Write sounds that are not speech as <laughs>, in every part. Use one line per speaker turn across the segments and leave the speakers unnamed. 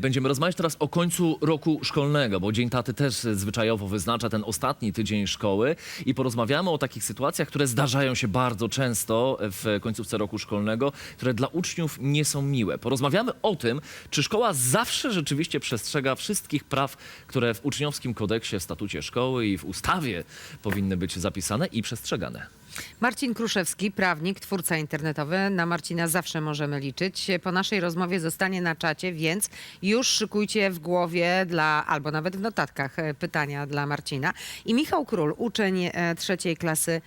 Będziemy rozmawiać teraz o końcu roku szkolnego, bo Dzień Taty też zwyczajowo wyznacza ten ostatni tydzień szkoły i porozmawiamy o takich sytuacjach, które zdarzają się bardzo często w końcówce roku szkolnego, które dla uczniów nie są miłe. Porozmawiamy o tym, czy szkoła zawsze rzeczywiście przestrzega wszystkich praw, które w uczniowskim kodeksie, w statucie szkoły i w ustawie powinny być zapisane i przestrzegane.
Marcin Kruszewski, prawnik, twórca internetowy. Na Marcina zawsze możemy liczyć. Po naszej rozmowie zostanie na czacie, więc już szykujcie w głowie dla, albo nawet w notatkach e, pytania dla Marcina. I Michał Król, uczeń e, trzeciej klasy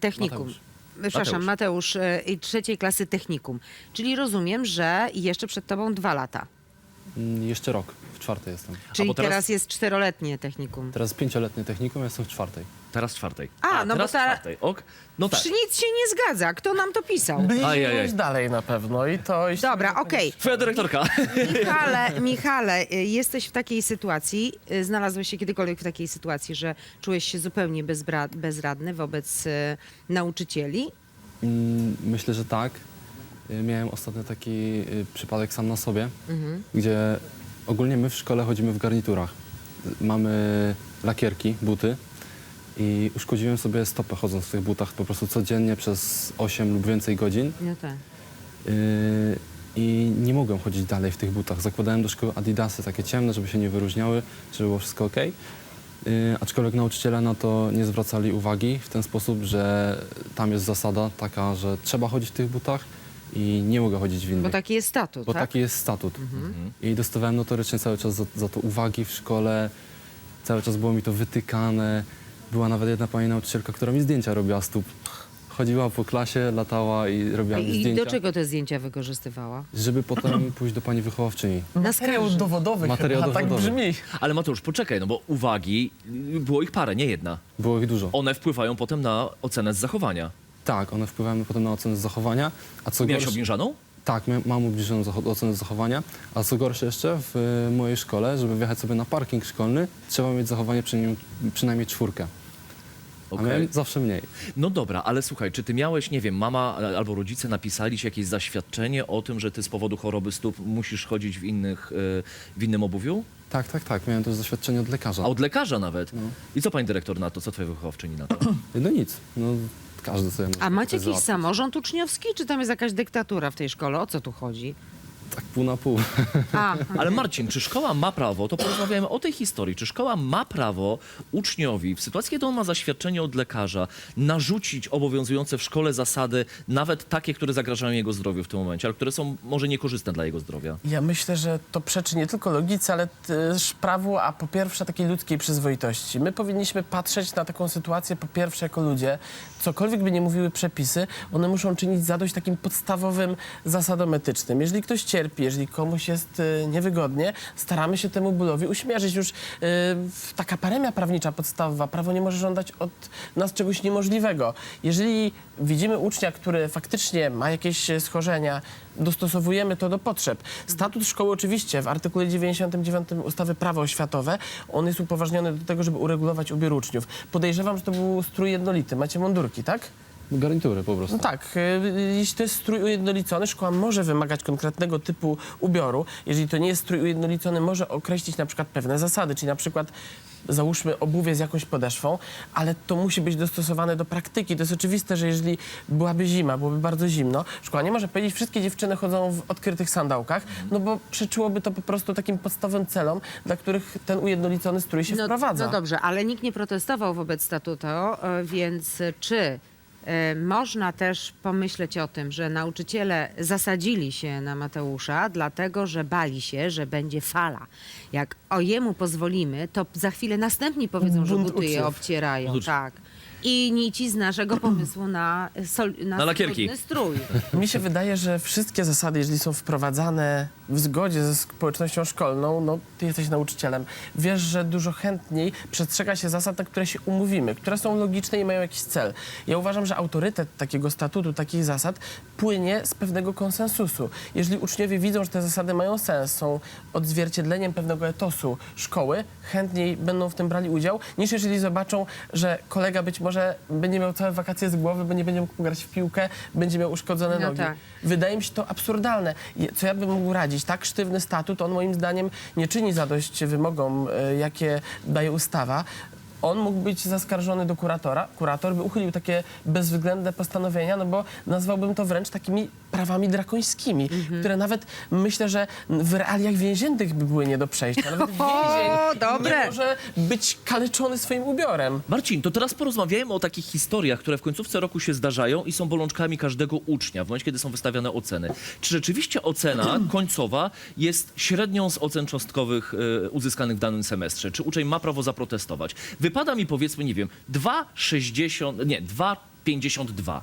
technikum.
Mateusz.
Przepraszam, Mateusz, e, i trzeciej klasy technikum. Czyli rozumiem, że jeszcze przed tobą dwa lata.
Mm, Jeszcze rok, w czwartej jestem.
Czyli
teraz-
teraz... jest czteroletnie technikum.
Teraz pięcioletnie technikum, ja jestem w czwartej.
Teraz czwartej.
A, no bo
teraz
ta-
czwartej. Ok. No tak.
Przy nic się nie zgadza. Kto nam to pisał?
Ajajaj.
Bliżej niż dalej na pewno i to... jeśli-
Dobra, okej.
Twoja dyrektorka.
Michale, Michale, y, jesteś w takiej sytuacji, y, znalazłeś się kiedykolwiek w takiej sytuacji, że czułeś się zupełnie bezbra- bezradny wobec y, nauczycieli?
Mm, Myślę, że tak. Y, Miałem ostatnio taki y, przypadek sam na sobie, gdzie ogólnie my w szkole chodzimy w garniturach. Y, Mamy lakierki, buty i uszkodziłem sobie stopę chodząc w tych butach po prostu codziennie przez 8 lub więcej godzin.
No tak.
Yy, I nie mogłem chodzić dalej w tych butach. Zakładałem do szkoły adidasy takie ciemne, żeby się nie wyróżniały, żeby było wszystko ok. aczkolwiek nauczyciele na to nie zwracali uwagi w ten sposób, że tam jest zasada taka, że trzeba chodzić w tych butach i nie mogę chodzić w innych.
Bo taki jest statut,
Bo
tak?
taki jest statut. I dostawałem notorycznie cały czas za, za to uwagi w szkole. Cały czas było mi to wytykane. Była nawet jedna pani nauczycielka, która mi zdjęcia robiła stóp. Chodziła po klasie, latała i robiła mi
I
zdjęcia.
do czego te zdjęcia wykorzystywała?
Żeby <clears throat> potem pójść do pani wychowawczyni.
Na
Materiał
skarży.
dowodowy
Materiał
chyba, tak
dowodowy.
brzmi.
Ale Mateusz, poczekaj, no bo uwagi, y, było ich parę, nie jedna.
Było ich dużo.
One wpływają potem na ocenę z zachowania.
Tak, one wpływają potem na ocenę zachowania. A co
Miałeś
gorsze,
obniżaną?
tak, mia- mam obniżoną zacho- ocenę zachowania. A co gorsze jeszcze, w y, mojej szkole, żeby wjechać sobie na parking szkolny, trzeba mieć zachowanie przynajmniej, przynajmniej czwórkę. A
Okej.
miałem zawsze mniej.
No dobra, ale słuchaj, czy ty miałeś, nie wiem, mama albo rodzice napisali ci jakieś zaświadczenie o tym, że ty z powodu choroby stóp musisz chodzić w, innych, y, w innym obuwiu?
Tak, tak, tak. Miałem też doświadczenie od lekarza.
A od lekarza nawet. I co pani dyrektor na to, co twoja wychowawczyni na to?
No nic, no każdy sobie może
A macie jakiś
załatwić.
samorząd uczniowski, czy tam jest jakaś dyktatura w tej szkole? O co tu chodzi?
Tak pół na pół.
A, <laughs>
Ale Marcin, czy szkoła ma prawo, to porozmawiamy o tej historii, czy szkoła ma prawo uczniowi, w sytuacji, kiedy on ma zaświadczenie od lekarza, narzucić obowiązujące w szkole zasady, nawet takie, które zagrażają jego zdrowiu w tym momencie, ale które są może niekorzystne dla jego zdrowia?
Ja myślę, że to przeczy nie tylko logice, ale też prawu, a po pierwsze takiej ludzkiej przyzwoitości. My powinniśmy patrzeć na taką sytuację po pierwsze jako ludzie. Cokolwiek by nie mówiły przepisy, one muszą czynić zadość takim podstawowym zasadom etycznym. Jeżeli ktoś cierpi, jeżeli komuś jest e, niewygodnie, staramy się temu bólowi uśmierzyć. Już w- taka paremia prawnicza podstawowa, prawo nie może żądać od nas czegoś niemożliwego. Jeżeli widzimy ucznia, który faktycznie ma jakieś e, schorzenia, dostosowujemy to do potrzeb. Statut szkoły oczywiście w artykule 99 ustawy Prawo oświatowe, on jest upoważniony do tego, żeby uregulować ubiór uczniów. Podejrzewam, że to był strój jednolity. Macie mundurki, tak?
Garnitury po prostu.
No tak, y, jeśli to jest strój ujednolicony, szkoła może wymagać konkretnego typu ubioru. Jeżeli to nie jest strój ujednolicony, może określić na przykład pewne zasady, czyli na przykład załóżmy obuwie z jakąś podeszwą, ale to musi być dostosowane do praktyki. To jest oczywiste, że jeżeli byłaby zima, byłoby bardzo zimno, szkoła nie może powiedzieć, wszystkie dziewczyny chodzą w odkrytych sandałkach, no bo przeczyłoby to po prostu takim podstawowym celom, dla których ten ujednolicony strój się
no,
wprowadza.
no dobrze, ale nikt nie protestował wobec statutu, e, więc czy e, można też pomyśleć o tym, że nauczyciele zasadzili się na Mateusza, dlatego że bali się, że będzie fala. Jak o jemu pozwolimy, to za chwilę następni powiedzą, że
Bunt
buty je
uczniów.
obcierają.
Bunt.
Tak. I nici z naszego pomysłu na, sol, na,
Na lakierki.
strój.
Mi się wydaje, że wszystkie zasady, jeżeli są wprowadzane w zgodzie ze społecznością szkolną, no ty jesteś nauczycielem, wiesz, że dużo chętniej przestrzega się zasad, na które się umówimy, które są logiczne i mają jakiś cel. Ja uważam, że autorytet takiego statutu, takich zasad płynie z pewnego konsensusu. Jeżeli uczniowie widzą, że te zasady mają sens, są odzwierciedleniem pewnego etosu szkoły, chętniej będą w tym brali udział, niż jeżeli zobaczą, że kolega być może będzie miał całe wakacje z głowy, bo nie będzie mógł grać w piłkę, będzie miał uszkodzone
No
nogi.
tak.
Wydaje mi się to absurdalne. Je- Co ja bym mógł radzić? Tak sztywny statut, on moim zdaniem nie czyni zadość wymogom, e, jakie daje ustawa. On mógł być zaskarżony do kuratora. Kurator by uchylił takie bezwzględne postanowienia, no bo nazwałbym to wręcz takimi prawami drakońskimi, które nawet myślę, że w realiach więziennych by były nie do przejścia. Nawet <laughs> więzień
dobre.
nie może być kaleczony swoim ubiorem.
Marcin, to teraz porozmawiajmy o takich historiach, które w końcówce roku się zdarzają i są bolączkami każdego ucznia w momencie, kiedy są wystawiane oceny. Czy rzeczywiście ocena <clears throat> końcowa jest średnią z ocen cząstkowych e, uzyskanych w danym semestrze? Czy uczeń ma prawo zaprotestować? Wypada mi powiedzmy, nie wiem, 2,60, nie, 2,52.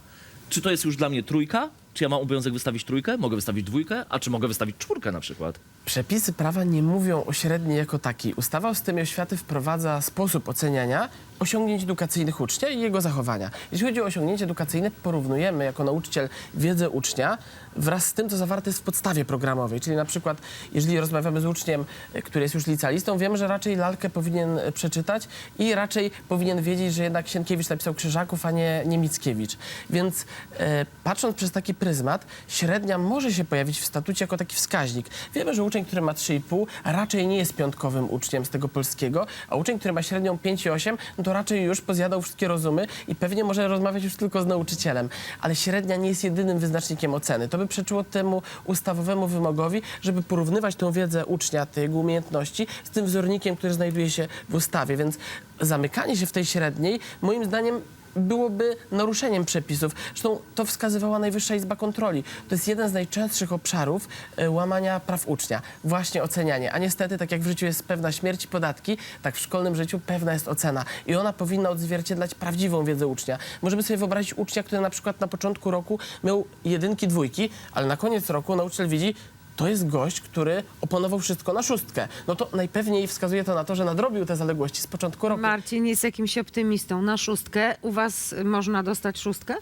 Czy to jest już dla mnie trójka? Czy ja mam obowiązek wystawić trójkę? Mogę wystawić dwójkę? A czy mogę wystawić czwórkę na przykład?
Przepisy prawa nie mówią o średniej jako takiej. Ustawa o systemie oświaty wprowadza sposób oceniania osiągnięć edukacyjnych ucznia i jego zachowania. Jeśli chodzi o osiągnięcie edukacyjne, porównujemy jako nauczyciel wiedzę ucznia wraz z tym, co zawarte jest w podstawie programowej. Czyli na przykład, jeżeli rozmawiamy z uczniem, który jest już licealistą, wiemy, że raczej lalkę powinien przeczytać i raczej powinien wiedzieć, że jednak Sienkiewicz napisał Krzyżaków, a nie, nie Mickiewicz. Więc e, patrząc przez taki pryzmat, średnia może się pojawić w statucie jako taki wskaźnik. Wiemy, że uczeń, który ma 3,5, raczej nie jest piątkowym uczniem z tego polskiego, a uczeń, który ma średnią 5,8, no to raczej już pozjadał wszystkie rozumy i pewnie może rozmawiać już tylko z nauczycielem. Ale średnia nie jest jedynym wyznacznikiem oceny. To by przeczyło temu ustawowemu wymogowi, żeby porównywać tą wiedzę ucznia, te jego umiejętności z tym wzornikiem, który znajduje się w ustawie. Więc zamykanie się w tej średniej, moim zdaniem, byłoby naruszeniem przepisów. Zresztą to wskazywała Najwyższa Izba Kontroli. To jest jeden z najczęstszych obszarów e, łamania praw ucznia. Właśnie ocenianie. A niestety, tak jak w życiu jest pewna śmierć i podatki, tak w szkolnym życiu pewna jest ocena. I ona powinna odzwierciedlać prawdziwą wiedzę ucznia. Możemy sobie wyobrazić ucznia, który na przykład na początku roku miał jedynki, dwójki, ale na koniec roku nauczyciel widzi, to jest gość, który oponował wszystko na szóstkę. No to najpewniej wskazuje to na to, że nadrobił te zaległości z początku roku.
Marcin jest jakimś optymistą. Na szóstkę u was można dostać szóstkę?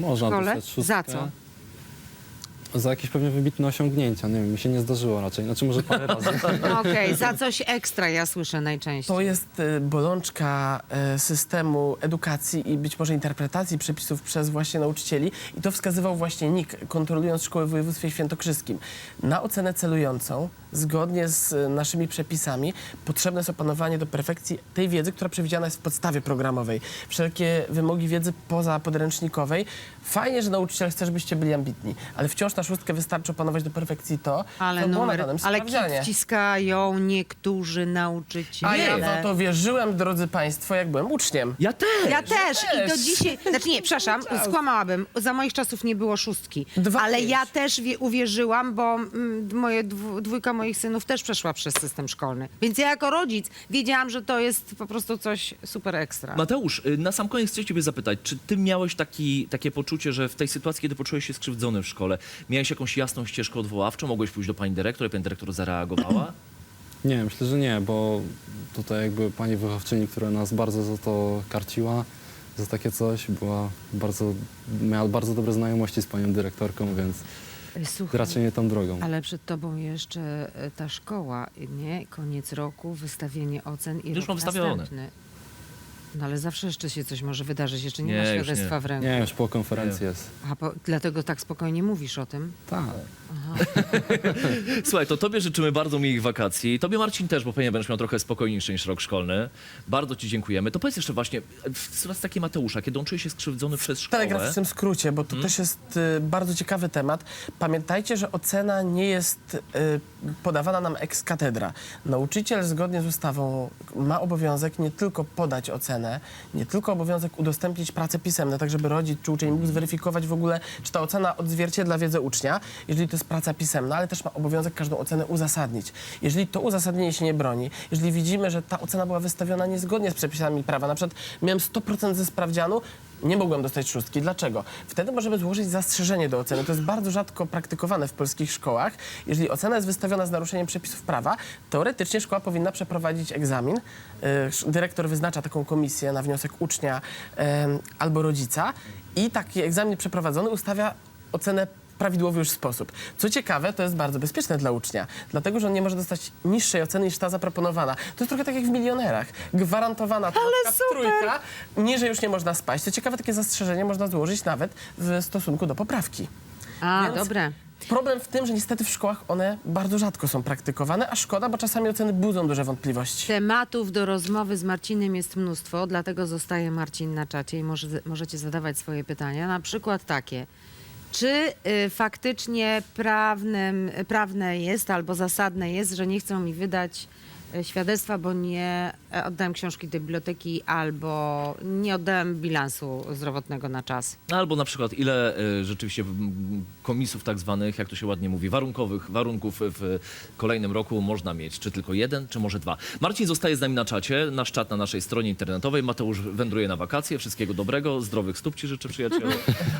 Można dostać szóstkę.
Za co?
Za jakieś pewnie wybitne osiągnięcia. Nie wiem, mi się nie zdarzyło raczej. Znaczy może parę razy. <laughs>
Okej, za coś ekstra ja słyszę najczęściej.
To jest e, bolączka e, systemu edukacji i być może interpretacji przepisów przez właśnie nauczycieli. I to wskazywał właśnie NIK, kontrolując szkoły w województwie świętokrzyskim. Na ocenę celującą, zgodnie z e, naszymi przepisami, potrzebne jest opanowanie do perfekcji tej wiedzy, która przewidziana jest w podstawie programowej. Wszelkie wymogi wiedzy pozapodręcznikowej. Fajnie, że nauczyciel chce, żebyście byli ambitni, ale wciąż na szóstkę wystarczy opanować do perfekcji to,
Ale,
co było na
numer, ale
sprawdzianie.
kit wciskają niektórzy nauczyciele.
A ja w to wierzyłem, drodzy Państwo, jak byłem uczniem.
Ja też!
Ja też i do
też.
dzisiaj, znaczy nie, przepraszam, <laughs> skłamałabym. Za moich czasów nie było szóstki.
Dwa
ale
pięć.
ja też wie, uwierzyłam, bo mm, moje dwu, dwójka moich synów też przeszła przez system szkolny. Więc ja jako rodzic wiedziałam, że to jest po prostu coś super ekstra.
Mateusz, y, na sam koniec chcę ciebie zapytać, czy ty miałeś taki, takie poczucie, że w tej sytuacji, kiedy poczułeś się skrzywdzony w szkole, miałeś jakąś jasną ścieżkę odwoławczą? Mogłeś pójść do pani dyrektor i pani dyrektor zareagowała? <clears throat>
Nie, myślę, że nie, bo tutaj jakby pani wychowczyni, która nas bardzo za to karciła, za takie coś, była bardzo, miała bardzo dobre znajomości z panią dyrektorką, więc
Słuchaj,
raczej nie tą drogą.
ale przed tobą jeszcze e, ta szkoła, nie? Koniec roku, wystawienie ocen i
Już
rok
mam wystawione.
następny. No ale zawsze jeszcze się coś może wydarzyć, jeszcze nie,
Nie,
ma
już
świadectwa
nie.
w ręku.
Nie, już po konferencji jest.
A po, dlatego tak spokojnie mówisz o tym?
Tak. <laughs>
Słuchaj, to tobie życzymy bardzo miłych wakacji. Tobie Marcin też, bo pewnie będziesz miał trochę spokojniejszy niż rok szkolny. Bardzo ci dziękujemy. To powiedz jeszcze właśnie, w sytuacji takiej Mateusza, kiedy on czuje się skrzywdzony przez
W
szkołę.
telegraficznym skrócie, bo to też jest y, bardzo ciekawy temat. Pamiętajcie, że ocena nie jest y, podawana nam ex cathedra. Nauczyciel zgodnie z ustawą ma obowiązek nie tylko podać ocenę, nie tylko obowiązek udostępnić prace pisemne, tak żeby rodzic czy uczeń mógł zweryfikować w ogóle, czy ta ocena odzwierciedla wiedzę ucznia, jeżeli to jest praca pisemna, ale też ma obowiązek każdą ocenę uzasadnić. Jeżeli to uzasadnienie się nie broni, jeżeli widzimy, że ta ocena była wystawiona niezgodnie z przepisami prawa, na przykład miałem 100% ze sprawdzianu, nie mogłem dostać szóstki. Dlaczego? Wtedy możemy złożyć zastrzeżenie do oceny. To jest bardzo rzadko praktykowane w polskich szkołach. Jeżeli ocena jest wystawiona z naruszeniem przepisów prawa, teoretycznie szkoła powinna przeprowadzić egzamin. E, Dyrektor wyznacza taką komisję na wniosek ucznia albo rodzica i taki egzamin przeprowadzony ustawia ocenę prawidłowy już sposób. Co ciekawe, to jest bardzo bezpieczne dla ucznia, dlatego że on nie może dostać niższej oceny niż ta zaproponowana. To jest trochę tak jak w milionerach. Gwarantowana to na przykład trójka, niżej już nie można spaść. Co ciekawe, takie zastrzeżenie można złożyć nawet w stosunku do poprawki.
A,
Więc
dobre.
Problem w tym, że niestety w szkołach one bardzo rzadko są praktykowane, a szkoda, bo czasami oceny budzą duże wątpliwości.
Tematów do rozmowy z Marcinem jest mnóstwo, dlatego zostaje Marcin na czacie i może, możecie zadawać swoje pytania. Na przykład takie. Czy y, faktycznie prawnym, prawne jest albo zasadne jest, że nie chcą mi wydać świadectwa, bo nie e, oddałem książki do biblioteki albo nie oddałem bilansu zdrowotnego na czas?
Albo na przykład ile y, rzeczywiście komisów tak zwanych, jak to się ładnie mówi, warunkowych, warunków w kolejnym roku można mieć. Czy tylko jeden, czy może dwa. Marcin zostaje z nami na czacie, nasz czat na naszej stronie internetowej. Mateusz wędruje na wakacje. Wszystkiego dobrego, zdrowych stóp ci życzę przyjacielu.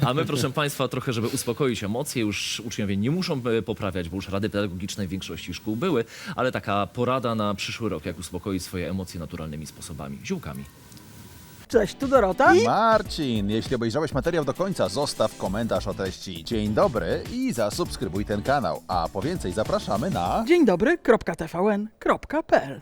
A my proszę Państwa trochę, żeby uspokoić emocje, już uczniowie nie muszą poprawiać, bo już rady pedagogiczne w większości szkół były, ale taka porada na przyszły rok, jak uspokoić swoje emocje naturalnymi sposobami, ziółkami.
Cześć, tu Dorota.
Marcin, jeśli obejrzałeś materiał do końca, zostaw komentarz o treści. Dzień dobry i zasubskrybuj ten kanał. A po więcej zapraszamy na...
Dzień dobry, kropka TVN, kropka PL.